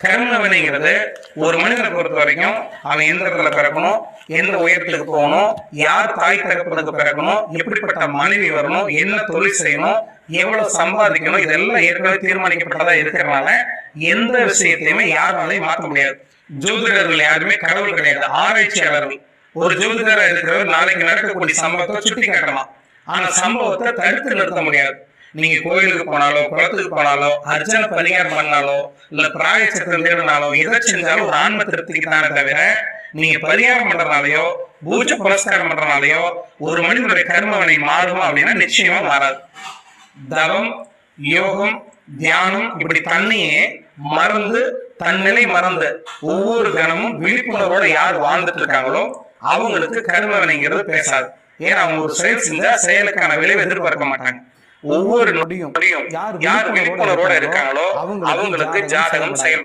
கர்மவினைங்கிறது ஒரு மனிதனை பொறுத்த வரைக்கும் அவன் எந்த இடத்துல பிறக்கணும் எந்த உயரத்துக்கு போகணும் யார் தாய் தகப்பனுக்கு பிறக்கணும் எப்படிப்பட்ட மனைவி வரணும் என்ன தொழில் செய்யணும் எவ்வளவு சம்பாதிக்கணும் இதெல்லாம் ஏற்கனவே தீர்மானிக்கப்பட்டதா இருக்கிறனால எந்த விஷயத்தையுமே யாராலையும் மாற்ற முடியாது. ஜோதிடர்கள் யாருமே கடவுள் கிடையாது ஆராய்ச்சியாளர்கள். ஒரு ஜோதிடராக இருக்கிறவர் நாளைக்கு நடக்கக்கூடிய சம்பவத்தை சுட்டி காட்டலாம் ஆனா சம்பவத்தை தடுத்து நிறுத்த முடியாது. நீங்க கோயிலுக்கு போனாலோ குளத்துக்கு போனாலோ அர்ச்சனை பரிகாரம் பண்ணாலோ இல்ல பிராயச்சத்தம் தேடினாலோ எதை செஞ்சாலும் ஒரு ஆன்ம திருப்திக்கு தான் தவிர நீங்க பரிகாரம் பண்றதுனாலயோ பூஜை புரஸ்காரம் பண்றதுனாலயோ ஒரு மனிதனுடைய கர்மவனை மாறும் அப்படின்னா நிச்சயமா மாறாது. தவம் யோகம் தியானம் இப்படி தன்னையே மறந்து தன்னிலை மறந்து ஒவ்வொரு கணமும் விழிப்புணர்வோட யார் வாழ்ந்துட்டு இருக்காங்களோ அவங்களுக்கு கர்மவினைங்கிறது பேசாது. ஏன்னா அவங்க ஒரு செயல் செஞ்சா செயலுக்கான விளைவு எதிர்பார்க்க மாட்டாங்க. ஒவ்வொரு நொடியும் யார் விழிப்புணர்வோட இருக்காங்களோ அவங்களுக்கு ஜாதகம் செயல்